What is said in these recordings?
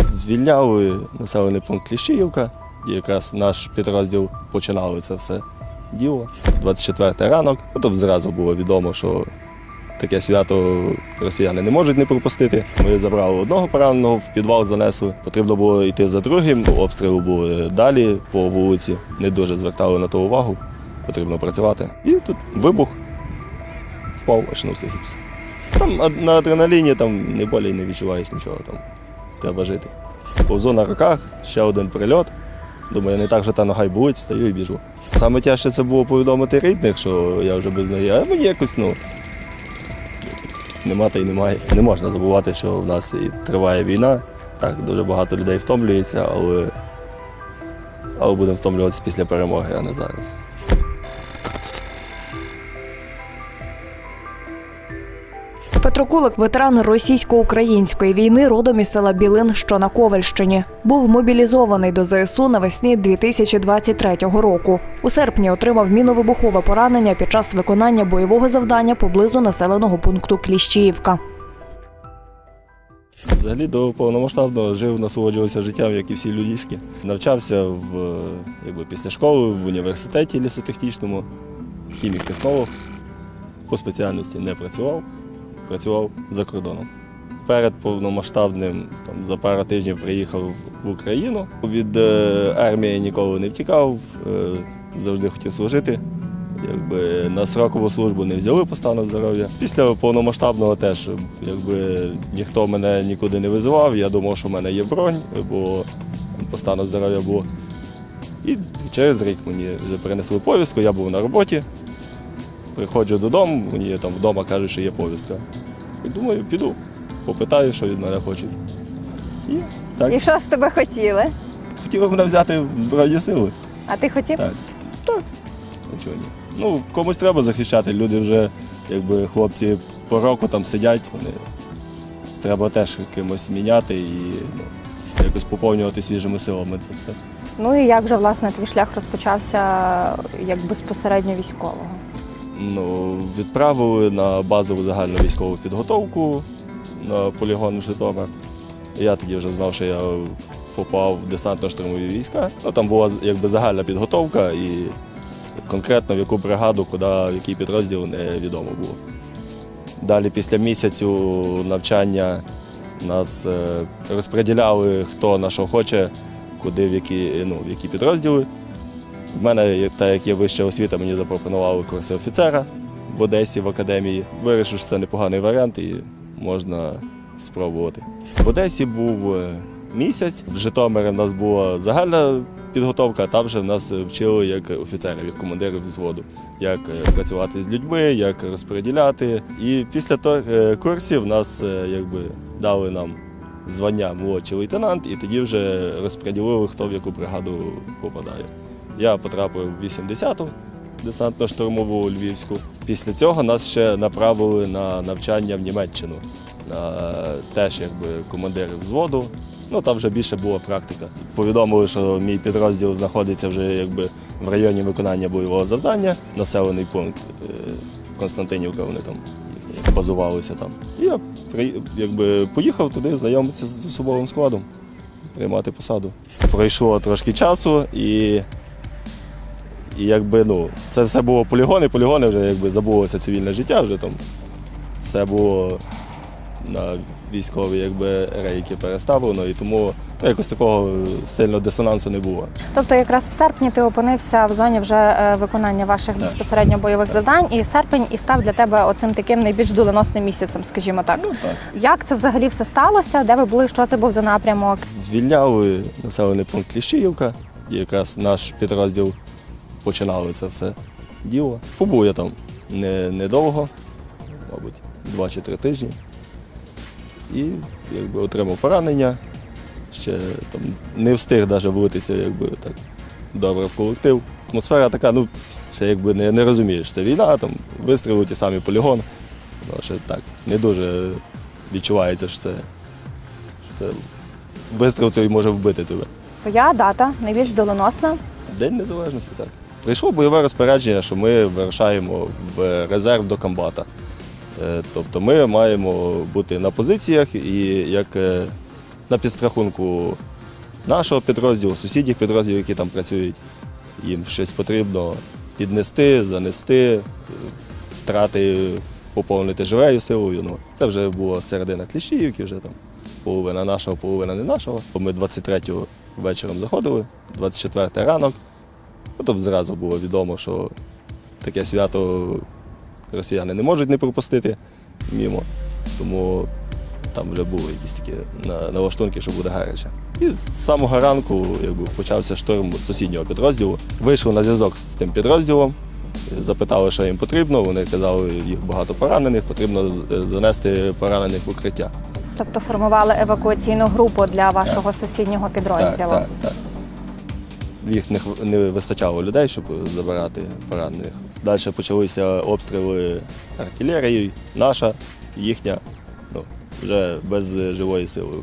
Звільняли населений пункт Кліщіївка, і якраз наш підрозділ починали це все діло. 24 ранок. Тобто зразу було відомо, що таке свято росіяни не можуть не пропустити. Ми забрали одного пораненого, в підвал занесли. Потрібно було йти за другим. Обстріли були далі по вулиці. Не дуже звертали на то увагу. Потрібно працювати. І тут вибух. Впав, очнувся гіпс. Там на адреналіні там не болі не відчуваєш нічого там. Треба жити. Повзу на руках, ще один прильот. Думаю, не так вже та нога й болить, встаю і біжу. Саме тяжче це було повідомити рідних, що я вже без ноги, а мені якось, ну. Нема та й немає. Не можна забувати, що в нас і триває війна. Так, дуже багато людей втомлюється, але, але будемо втомлюватися після перемоги, а не зараз. Петро Кулик, ветеран російсько-української війни, родом із села Білин, що на Ковальщині, був мобілізований до ЗСУ навесні 2023 року. У серпні отримав міновибухове поранення під час виконання бойового завдання поблизу населеного пункту Кліщіївка. Взагалі до повномасштабного жив, насолоджувався життям, як і всі людішки. Навчався в, якби, після школи в університеті лісотехнічному, хімік-технолог. По спеціальності не працював, працював за кордоном. Перед повномасштабним там, за пару тижнів приїхав в Україну. Від е, армії ніколи не втікав, е, завжди хотів служити. Якби на срокову службу не взяли по стану здоров'я. Після повномасштабного теж якби ніхто мене нікуди не визивав. Я думав, що в мене є бронь, бо по стану здоров'я було. І через рік мені вже принесли повістку, я був на роботі. Приходжу додому, мені там вдома кажуть, що є повістка. І думаю, піду, попитаю, що від мене хочуть. І так, І що з тебе хотіли? хотіли мене взяти в Збройні сили. А ти хотів? Так, так. Нічого ні. Ну, комусь треба захищати. Люди вже, якби хлопці по року там сидять, вони треба теж кимось міняти і ну, якось поповнювати свіжими силами це все. Ну і як же власне твій шлях розпочався як безпосередньо військового? Ну, відправили на базову загальну військову підготовку на полігон в Житомир. Я тоді вже знав, що я попав в десантно-штурмові війська. Ну, там була якби загальна підготовка і конкретно в яку бригаду, куди, в який підрозділ невідомо було. Далі після місяцю навчання нас е, розподіляли, хто на що хоче, куди, в які, ну, в які підрозділи. В мене, так як є вища освіта, мені запропонували курси офіцера в Одесі в академії. Вирішив, що це непоганий варіант і можна спробувати. В Одесі був е, місяць, в Житомирі в нас була загальна підготовка, а там вже в нас вчили як офіцерів, як командирів взводу, як е, працювати з людьми, як розподіляти. І після е, курсів нас якби дали нам звання молодший лейтенант, і тоді вже розподілили, хто в яку бригаду попадає. Я потрапив в 80-ту десантно-штурмову Львівську. Після цього нас ще направили на навчання в Німеччину, на теж якби командири взводу. Ну там вже більше була практика. Повідомили, що мій підрозділ знаходиться вже якби в районі виконання бойового завдання, населений пункт е, Константинівка. Вони там базувалися там. І я якби поїхав туди знайомитися з особовим складом, приймати посаду. Пройшло трошки часу і і якби ну, це все було полігони, полігони вже якби забулося цивільне життя, вже там все було на військові якби рейки переставлено, і тому ну, якось такого сильного дисонансу не було. Тобто, якраз в серпні ти опинився в зоні вже е, виконання ваших Так. безпосередньо бойових завдань, і серпень і став для тебе оцим таким найбільш доленосним місяцем, скажімо так. Ну так. Як це взагалі все сталося? Де ви були? Що це був за напрямок? Звільняли населений пункт Кліщіївка, і якраз наш підрозділ починали це все діло. Побув я там не, недовго, мабуть, два чи три тижні. І якби отримав поранення. Ще там не встиг навіть влитися якби, так, добре в колектив. Атмосфера така, ну, ще якби не, не розумієш, це війна, там вистріли ті самі полігон. Ну, ще так, не дуже відчувається, що це, що це вистріл цей може вбити тебе. Твоя дата найбільш доленосна. День незалежності, так. Прийшло бойове розпорядження, що ми вирушаємо в резерв до комбата. Е, Тобто ми маємо бути на позиціях і як е, на підстрахунку нашого підрозділу, сусідніх підрозділів, які там працюють, їм щось потрібно піднести, занести, втрати поповнити живею силою. Ну, це вже була середина Кліщіївки, вже там половина нашого, половина не нашого. Ми 23-го вечором заходили, 24-й ранок. Ну, тобто зразу було відомо, що таке свято росіяни не можуть не пропустити мімо. Тому там вже були якісь такі налаштунки, що буде гаряче. І з самого ранку якби, почався шторм сусіднього підрозділу. Вийшли на зв'язок з тим підрозділом, запитали, що їм потрібно. Вони казали, їх багато поранених, потрібно е, занести поранених в укриття. Тобто формували евакуаційну групу для вашого сусіднього підрозділу. Так, так, так. Їх не, не вистачало людей, щоб забирати поранених. Далі почалися обстріли артилерією, наша, їхня, ну, вже без живої сили,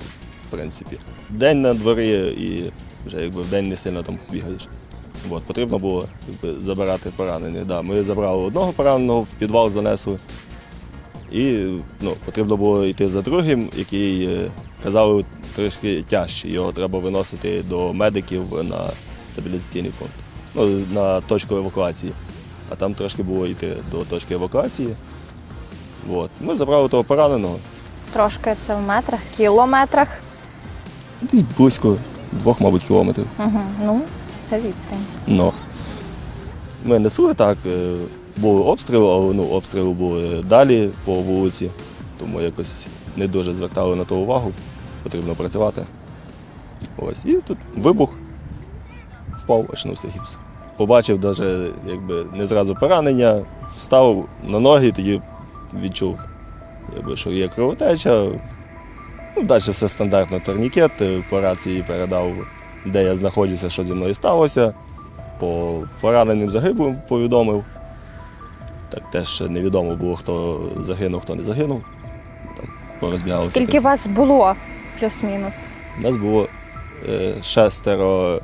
в принципі. День на дворі і вже якби в день не сильно там бігаєш. От, потрібно було якби, забирати поранених. Да, ми забрали одного пораненого, в підвал занесли. І ну, потрібно було йти за другим, який е, казали трішки тяжче. Його треба виносити до медиків на стабілізаційний пункт, ну, на точку евакуації. А там трошки було йти до точки евакуації. От. Ми забрали того пораненого. Трошки це в метрах, кілометрах. Десь близько двох, мабуть, кілометрів. Угу. Ну, це відстань. Ну. Ми несли так, е, були обстріли, але ну, обстріли були далі по вулиці, тому якось не дуже звертали на то увагу. Потрібно працювати. Ось. І тут вибух, впав, очнувся гіпс. Побачив навіть якби, не зразу поранення, встав на ноги, тоді відчув, якби, що є кровотеча. Ну, далі все стандартно, турнікет, е, по рації передав, де я знаходжуся, що зі мною сталося. По пораненим загиблим повідомив. Так теж невідомо було, хто загинув, хто не загинув. Там. Скільки вас було плюс-мінус? У нас було е, шестеро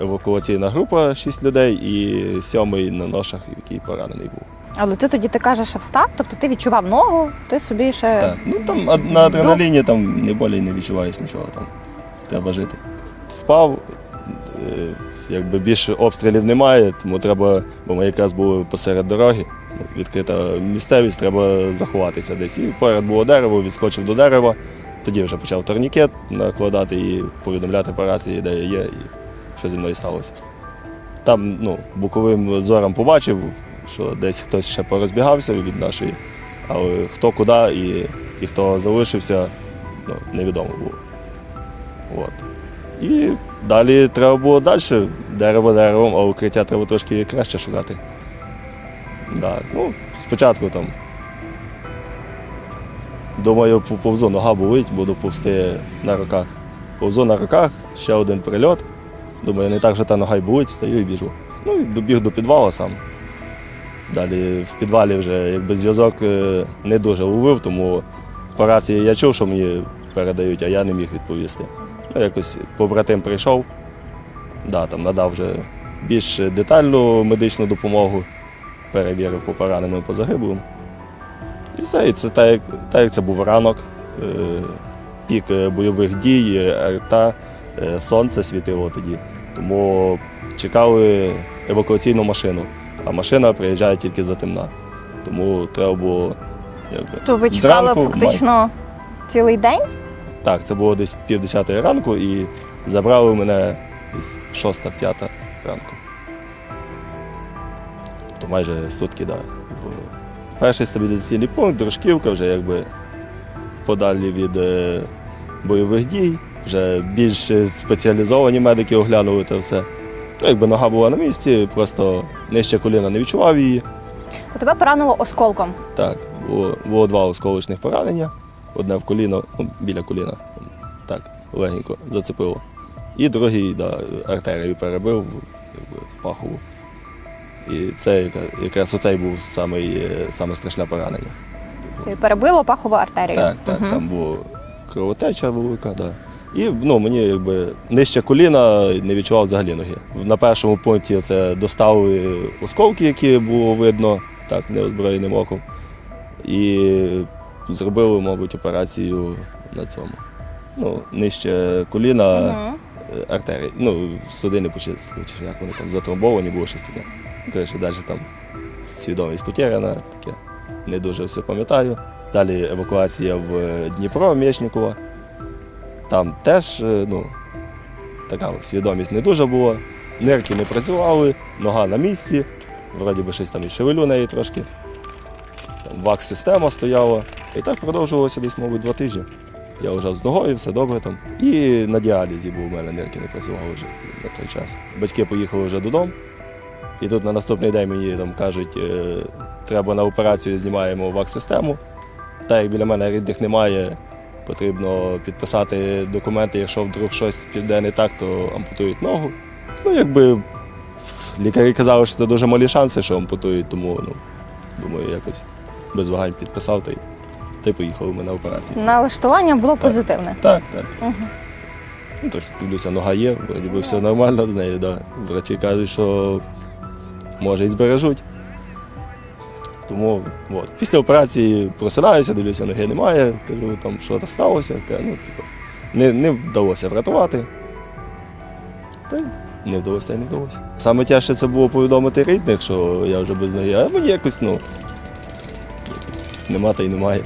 евакуаційна група, шість людей, і сьомий на ношах, який поранений був. Але ти тоді ти кажеш, що встав, тобто ти відчував ногу, ти собі ще Так, ну там на адреналіні там не болі не відчуваєш нічого, там треба жити. Впав, е, якби більше обстрілів немає, тому треба, бо ми якраз були посеред дороги, ну, відкрита місцевість, треба заховатися десь. І поряд було дерево, відскочив до дерева, тоді вже почав турнікет накладати і повідомляти по рації, де я є що зі мною сталося. Там ну, боковим зором побачив, що десь хтось ще порозбігався від нашої, але хто куди і, і хто залишився, ну, невідомо було. От. І далі треба було далі дерево деревом, а укриття треба трошки краще шукати. Да. Ну, спочатку там. Думаю, по- повзу нога болить, буду повзти на руках. Повзу на руках, ще один прильот. Думаю, не так вже та нога й болить, встаю і біжу. Ну і добіг до підвалу сам. Далі в підвалі вже якби зв'язок е, не дуже ловив, тому по рації я чув, що мені передають, а я не міг відповісти. Ну, якось побратим прийшов, да, там надав вже більш детальну медичну допомогу, перевірив по пораненим по загиблим. І все, і це так, як, як це був ранок, е, пік е, бойових дій, арта, сонце світило тоді. Тому чекали евакуаційну машину, а машина приїжджає тільки за темна. Тому треба було якби. то ви чекали зранку фактично цілий день? Так, це було десь пів десятої ранку і забрали мене десь шоста, п'ята ранку. То майже сутки, так. Да. Перший стабілізаційний пункт, Дружківка, вже якби подалі від е, бойових дій. Вже більш спеціалізовані медики оглянули це все. Ну, якби нога була на місці, просто нижче коліна не відчував її. У тебе поранило осколком. Так, було, було два осколочних поранення. Одне в коліно, ну, біля коліна. Так, легенько зацепило. І другий да, артерію перебив якби, пахову. І це якраз оцей був самий, е, саме страшне поранення. Перебило пахову артерію. Так, так, Мгм. там була кровотеча велика, да. І ну, мені якби нижче коліна не відчував взагалі ноги. На першому пункті це доставили осколки, які було видно, так, неозброєним оком. І зробили, мабуть, операцію на цьому. Ну, нижче коліна е, артерії. Ну, судини почистили, чи як вони там затромбовані, було щось таке. Коротше, далі там свідомість потеряна, таке. Не дуже все пам'ятаю. Далі евакуація в Дніпро, Мєчникова. Там теж, е, ну, така свідомість не дуже була. Нирки не працювали, нога на місці, вроді би щось там і шевелю неї трошки. Там вакс-система стояла. І так продовжувалося десь, мабуть, два тижні. Я лежав з ногою, все добре там. І на діалізі був у мене нирки не працювали вже на той час. Батьки поїхали вже додому. І тут на наступний день мені там кажуть, е, треба на операцію знімаємо вак-систему. Так як біля мене рідних немає, потрібно підписати документи, якщо вдруг щось піде не так, то ампутують ногу. Ну, якби лікарі казали, що це дуже малі шанси, що ампутують, тому ну, думаю, якось без вагань підписав та й, та й поїхали ми на операцію. Налаштування було позитивне. Так, так. Мгм. Ну, тож дивлюся, нога є, вроді би все нормально з нею, да. Врачі кажуть, що може і збережуть. Тому от. після операції просинаюся, дивлюся, ноги немає, кажу, там що то сталося. Кажу, ну, типу, не, не вдалося врятувати. Та й не вдалося, й не вдалося. Саме тяжче це було повідомити рідних, що я вже без ноги, а мені якось, ну, нема та й немає.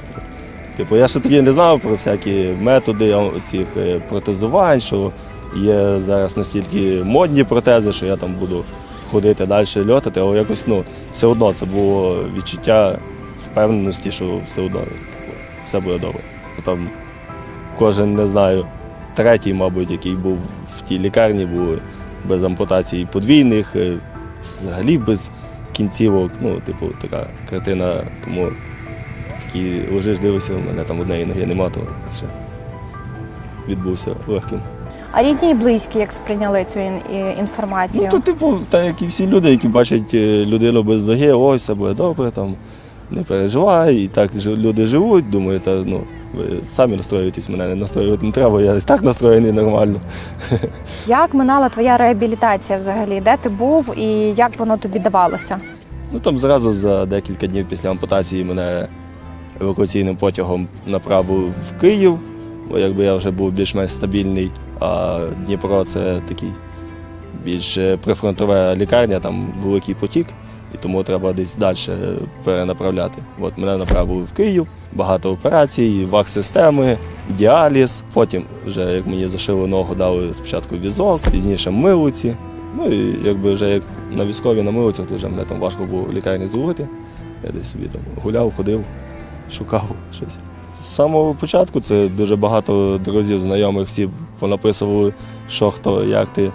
Типу, я ще тоді не знав про всякі методи цих е, протезувань, що є зараз настільки модні протези, що я там буду ходити далі льотати, але якось ну, все одно це було відчуття впевненості, що все одно типу, все буде добре. Там кожен, не знаю, третій, мабуть, який був в тій лікарні, був без ампутацій подвійних, е, взагалі без кінцівок. Ну, типу, така картина. Тому такий лежиш, дивишся, в мене там однієї ноги нема, то ще відбувся легким. А рідні і близькі як сприйняли цю інформацію? Ну, то, типу, так як і всі люди, які бачать е, людину без ноги, ось все буде добре, там, не переживай, і так люди живуть, думаю, та, ну, ви самі настроюєтесь, мене не настроювати не треба, я і так настроєний нормально. Як минала твоя реабілітація взагалі? Де ти був і як воно тобі давалося? Ну там зразу за декілька днів після ампутації мене евакуаційним потягом направив в Київ, бо якби я вже був більш-менш стабільний, а Дніпро це такий більш е, прифронтова лікарня, там великий потік, і тому треба десь далі перенаправляти. От мене направили в Київ, багато операцій, вак-системи, діаліз. Потім, вже як мені зашили ногу, дали спочатку візок, пізніше милиці. Ну і якби вже як на військові на милицях, то вже мене там важко було в лікарні зловити. Я десь собі там гуляв, ходив, шукав щось. З самого початку це дуже багато друзів, знайомих, всі понаписували, що хто, як ти.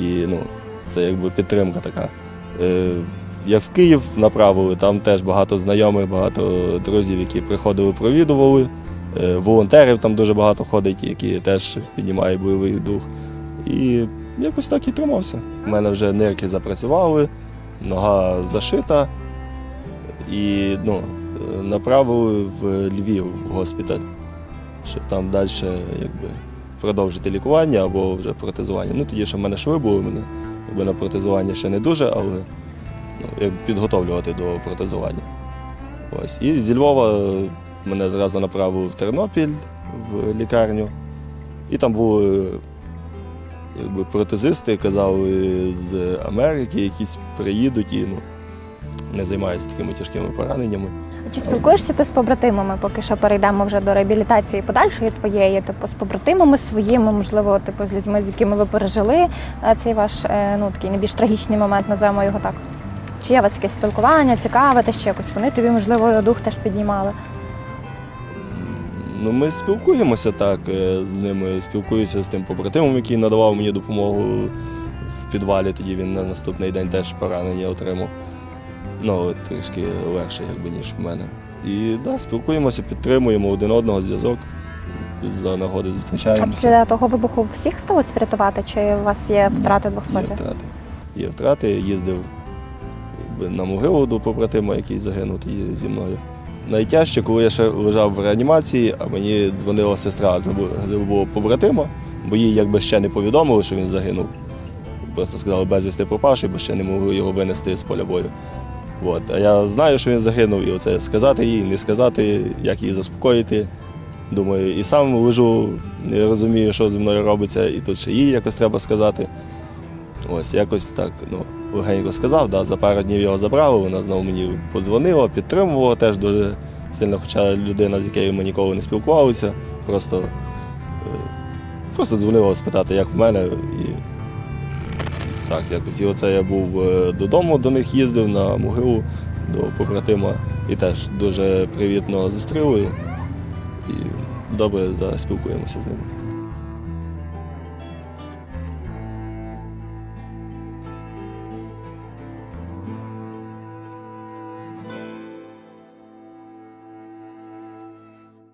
І ну, це якби підтримка така. Е, як в Київ направили, там теж багато знайомих, багато друзів, які приходили, провідували. Е, волонтерів там дуже багато ходить, які теж піднімають бойовий дух. І якось так і тримався. У мене вже нирки запрацювали, нога зашита, і ну, направили в Львів в госпіталь, щоб там далі якби, продовжити лікування або вже протезування. Ну тоді ще в мене шви були, мене якби на протезування ще не дуже, але ну, як підготовлювати до протезування. Ось. І зі Львова мене зразу направили в Тернопіль в лікарню. І там були якби, протезисти, казали з Америки, якісь приїдуть і ну, не займаються такими тяжкими пораненнями. Чи спілкуєшся ти з побратимами, поки що перейдемо вже до реабілітації подальшої твоєї, типу з побратимами своїми, можливо, типу з людьми, з якими ви пережили е, цей ваш е, ну такий найбільш трагічний момент, називаємо його так. Чи є у вас якесь спілкування, цікавите ще якось? Вони тобі, можливо, дух теж піднімали. Ну, ми спілкуємося так е, з ними. Спілкуюся з тим побратимом, який надавав мені допомогу в підвалі. Тоді він на наступний день теж поранення отримав. Ну, трішки легше, якби, ніж в мене. І да, спілкуємося, підтримуємо один одного зв'язок. За нагоди зустрічаємося. А після того вибуху всіх вдалося врятувати, чи у вас є втрати Є втрати. Є втрати. Їздив на могилу до побратима, який загинув зі мною. Найтяжче, коли я ще лежав в реанімації, а мені дзвонила сестра загиблого побратима, бо їй якби ще не повідомили, що він загинув. Просто сказали безвісти пропавший, бо ще не могли його винести з поля бою. От. А я знаю, що він загинув, і оце сказати їй, не сказати, як її заспокоїти. Думаю, і сам лежу, не розумію, що зі мною робиться, і тут ще їй якось треба сказати. Ось якось так ну, легенько сказав. Да, за пару днів його забрали, вона знову мені подзвонила, підтримувала теж дуже сильно, хоча людина, з якою ми ніколи не спілкувалися, просто, е, просто дзвонила спитати, як в мене. І так, якось. І оце я був е, додому, до них їздив на могилу до побратима і теж дуже привітно зустріли і добре зараз спілкуємося з ними.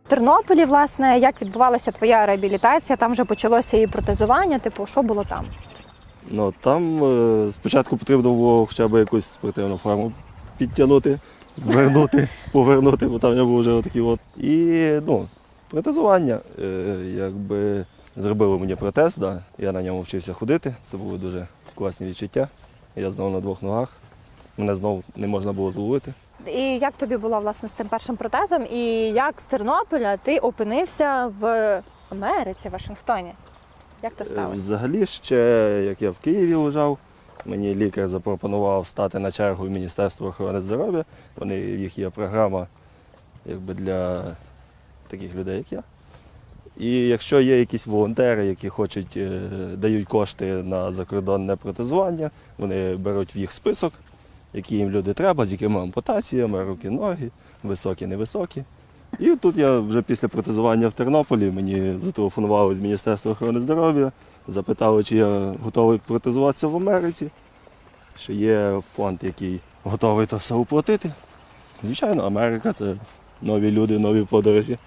Тернополі, власне, як відбувалася твоя реабілітація? Там вже почалося і протезування. Типу, що було там? Ну там е, спочатку потрібно було хоча б якусь спортивну форму підтягнути, вернути, повернути, бо там я був вже отакий от. І ну, протезування. Е, якби зробили мені протез, да. я на ньому вчився ходити. Це були дуже класні відчуття. Я знову на двох ногах. Мене знову не можна було зловити. І як тобі було власне з тим першим протезом? І як з Тернополя ти опинився в Америці, в Вашингтоні? Як то Е, сталося? Взагалі, ще як я в Києві лежав, мені лікар запропонував стати на чергу в Міністерство охорони здоров'я. Вони в їх є програма якби для таких людей, як я. І якщо є якісь волонтери, які хочуть, е, дають кошти на закордонне протезування, вони беруть в їх список, які їм люди треба, з якими ампутаціями, руки, ноги, високі, невисокі. І тут я вже після протезування в Тернополі мені зателефонували з Міністерства охорони здоров'я, запитали, чи я готовий протезуватися в Америці, що є фонд, який готовий це все оплатити. Звичайно, Америка це нові люди, нові подорожі.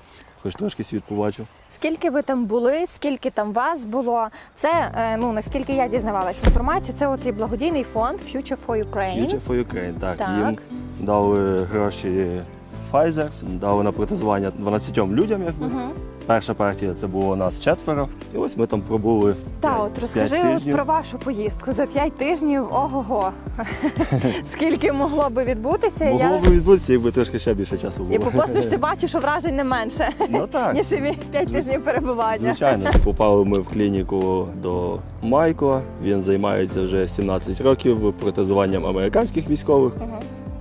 Хоч трошки світ побачив. Скільки ви там були, скільки там вас було? Це е, ну наскільки я дізнавалася інформацію, це оцей благодійний фонд Future for Ukraine. Future for Ukraine, так. Так. Їм дали гроші Pfizer, дали на протезування 12 людям, якби. Угу. Перша партія це було нас четверо. І ось ми там пробули. Та п'ять- от розкажи п'ять от тижнів. про вашу поїздку за п'ять тижнів. Ого-го. Скільки могло би відбутися? Могло б відбутися, якби трошки ще більше часу було. і по посмішці бачу, що вражень не менше, Ну так. ніж і мі- п'ять Зв- тижнів перебування. Звичайно, попали ми в клініку до Майкла. Він займається вже 17 років протезуванням американських військових Мгм.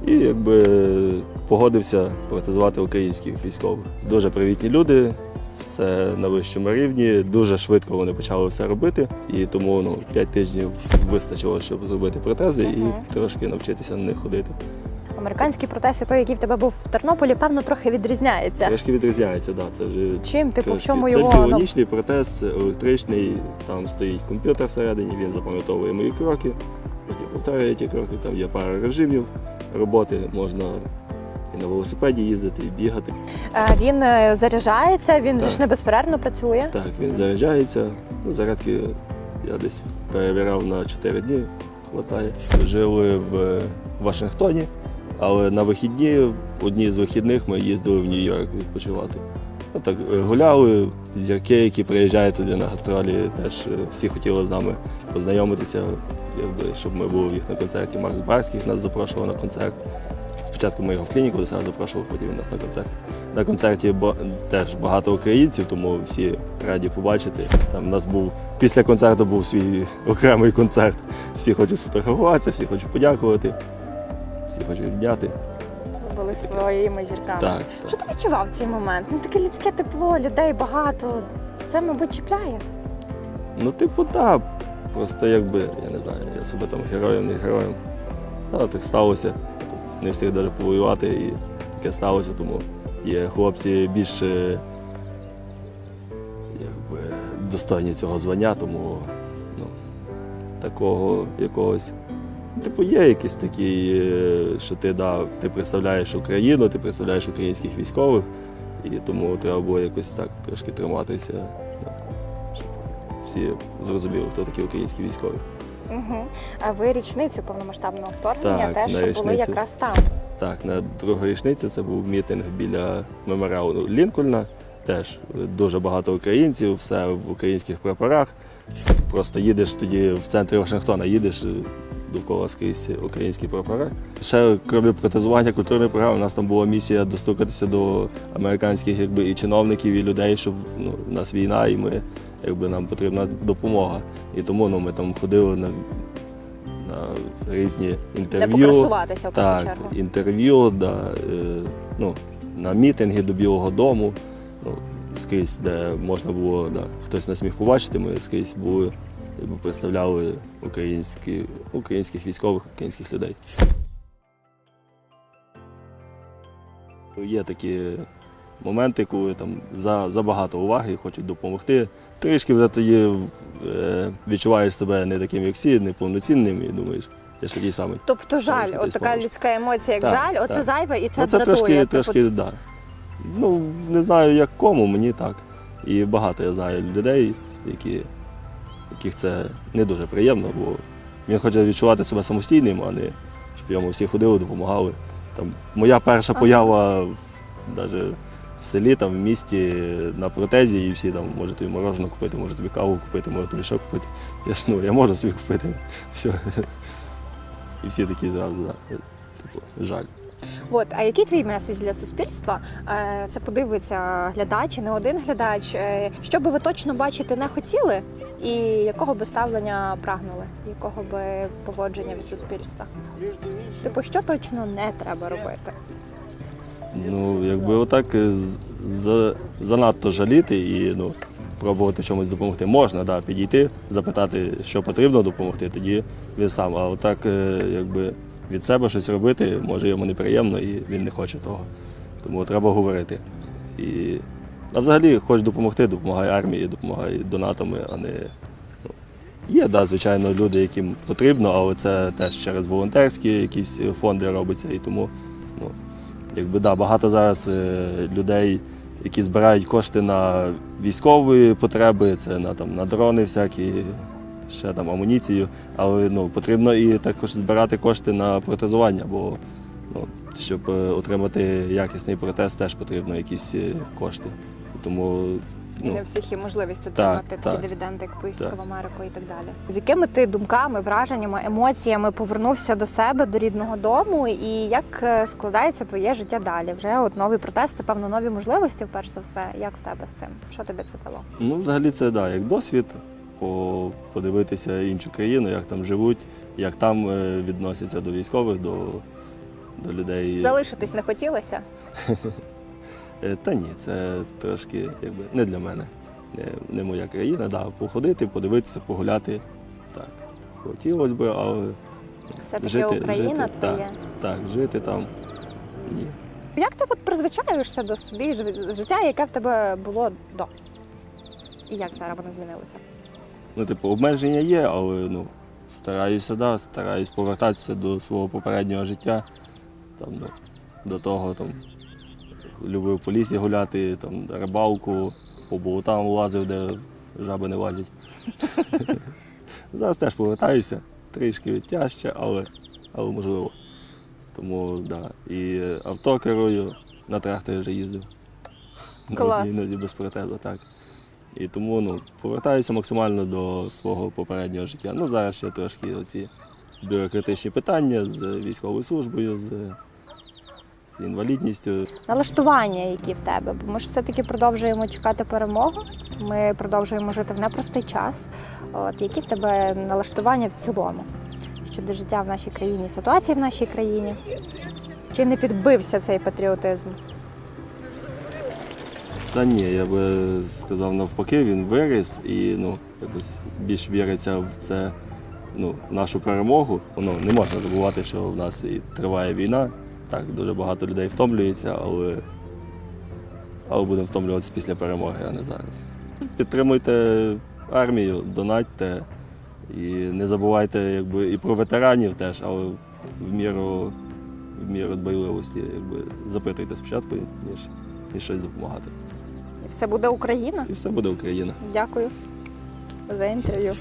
І якби погодився протезувати українських військових. Дуже привітні люди, все на вищому рівні. Дуже швидко вони почали все робити, і тому ну 5 тижнів вистачило, щоб зробити протези і трошки навчитися на них ходити. Американський протез, той, який в тебе був в Тернополі, певно, трохи відрізняється. Трошки відрізняється, да. Це вже Чим типу в чому Це його ну, біонічний протез, електричний, там стоїть комп'ютер всередині, він запам'ятовує мої кроки, потім повторює ті кроки, там є пара режимів роботи, можна і на велосипеді їздити, і бігати. е, він е, заряджається, він Так. ж не безперервно працює. Так, він заряджається. Ну, зарядки я десь перевіряв на 4 дні, хватає. Жили в Вашингтоні, але на вихідні, одні з вихідних ми їздили в Нью-Йорк відпочивати. Ну, так, е, гуляли, зірки, які приїжджають туди на гастролі, теж е, всі хотіли з нами познайомитися, якби, щоб ми були в їх на концерті. Макс Барських нас запрошував на концерт. Спочатку ми його в клініку до себе запрошували, потім він нас на концерт. На концерті теж багато українців, тому всі раді побачити. Там у нас був після концерту був свій окремий концерт. Всі хочуть сфотографуватися, всі хочуть подякувати, всі хочуть обняти. Були своїми зірками. Так, Що ти відчував в цей момент? Ну таке людське тепло, людей багато. Це, мабуть, чіпляє. Ну, типу, так. Просто якби, я не знаю, я себе там героєм, не героєм. Та, так сталося. Не встиг навіть повоювати і таке сталося, тому є хлопці більш якби, достойні цього звання, тому ну, такого якогось. Типу, є якісь такі, е, що ти, да, ти представляєш Україну, ти представляєш українських військових, і тому треба було якось так трошки триматися. Всі зрозуміли, хто такі українські військові. Угу. А ви річницю повномасштабного вторгнення Так, теж на були річницю. якраз там. Так, на другу річницю це був мітинг біля меморіалу Лінкольна. теж дуже багато українців, все в українських прапорах. Просто їдеш тоді в центрі Вашингтона, їдеш е, довкола скрізь українські прапори. Ще крім протезування культурної програми, у нас там була місія достукатися до американських якби, і чиновників, і людей, щоб ну, у нас війна, і ми якби нам потрібна допомога. І тому ну, ми там ходили на, на різні Де інтерв'ю. покрасуватися в Так, чергу. інтерв'ю, да, е, ну, на мітинги до Білого Дому. Ну, скрізь, де можна було, да, хтось нас міг побачити, ми скрізь були, якби представляли українські, українських військових, українських людей. Є такі моменти, коли там за, забагато уваги хочуть допомогти. Трішки вже тоді е, відчуваєш себе не таким, як всі, неповноцінним і думаєш, я ж такий самий. Тобто жаль, от така можеш. людська емоція, як Так, жаль, оце так. зайве і це Ну, це дратує. трошки, Типу, трошки, да. Ну, не знаю, як кому, мені так. І багато я знаю людей, які, яких це не дуже приємно, бо він хоче відчувати себе самостійним, а не щоб йому всі ходили, допомагали. Там, моя перша Ага. поява навіть в селі, там, в місті на протезі, і всі там може тобі мороженое купити, може тобі каву купити, може тобі що купити. Я ж ну, я можу собі купити. Все. І всі такі зразу, да. типу, жаль. От, а який твій меседж для суспільства? Е, Це подивиться глядач, не один глядач. Е, Що би ви точно бачити не хотіли, і якого би ставлення прагнули, якого би поводження від суспільства? Типу, що точно не треба робити? Ну, якби отак е, за- занадто жаліти і ну, пробувати чомусь допомогти. Можна, да, підійти, запитати, що потрібно допомогти, тоді він сам. А отак, е, якби від себе щось робити, може йому неприємно і він не хоче того. Тому треба говорити. І... А взагалі, хоч допомогти, допомагай армії, допомагай донатами, а не. Ну, є, да, звичайно, люди, яким потрібно, але це теж через волонтерські якісь фонди робиться. І тому Якби да, багато зараз е, людей, які збирають кошти на військові потреби, це на там на дрони всякі, ще там амуніцію. Але ну, потрібно і також збирати кошти на протезування, бо ну, щоб е, отримати якісний протез, теж потрібно якісь е, кошти. І Тому не ну, всіх є можливість так, отримати такі так. дивіденди, як поїздка Так. в Америку і так далі. З якими ти думками, враженнями, емоціями повернувся до себе, до рідного дому, і як е, складається твоє життя далі? Вже от новий протест, це певно нові можливості, перш за все. Як в тебе з цим? Що тобі це дало? ну, взагалі це да, як досвід, подивитися іншу країну, як там живуть, як там е, відносяться до військових, до, до людей. Залишитись не хотілося? Е, Та ні, це трошки якби не для мене. Не, не моя країна, да, походити, подивитися, погуляти. Так, хотілося б, але Все таки жити, Україна жити, твоє. так, так, жити там ні. Як ти от призвичаюєшся до собі життя, яке в тебе було до? І як зараз воно змінилося? Ну, типу, обмеження є, але ну, стараюся, да, стараюсь повертатися до свого попереднього життя. Там, ну, до того там, любив по лісі гуляти, там, рибалку, по болотам лазив, де жаби не лазять. Зараз теж повертаюся, трішки тяжче, але, але можливо. Тому да. І авто керую, на тракторі вже їздив. Клас. Іноді без протезу, так. І тому ну, повертаюся максимально до свого попереднього життя. Ну, зараз ще трошки оці бюрократичні питання з військовою службою, з, з інвалідністю. Налаштування, які в тебе, бо ми ж все-таки продовжуємо чекати перемогу. Ми продовжуємо жити в непростий час. От які в тебе налаштування в цілому щодо життя в нашій країні, ситуації в нашій країні? Чи не підбився цей патріотизм? Та ні, я би сказав навпаки, він виріс і ну, якось більш віриться в це ну, нашу перемогу. Воно не можна забувати, що в нас і триває війна. Так, дуже багато людей втомлюється, але, але будемо втомлюватися після перемоги, а не зараз. Підтримуйте армію, донатьте і не забувайте якби, і про ветеранів теж, але в міру, в міру дбайливості якби, запитуйте спочатку, ніж, ніж щось допомагати. І все буде Україна. І все буде Україна. Дякую за інтерв'ю.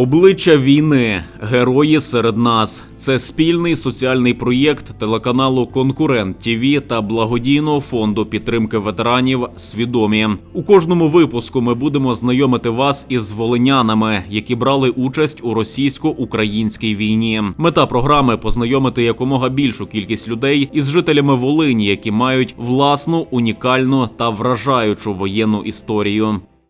Обличчя війни, герої серед нас. Це спільний соціальний проєкт телеканалу Конкурент ТІВІ та благодійного фонду підтримки ветеранів Свідомі. У кожному випуску ми будемо знайомити вас із волинянами, які брали участь у російсько-українській війні. Мета програми познайомити якомога більшу кількість людей із жителями Волині, які мають власну унікальну та вражаючу воєнну історію.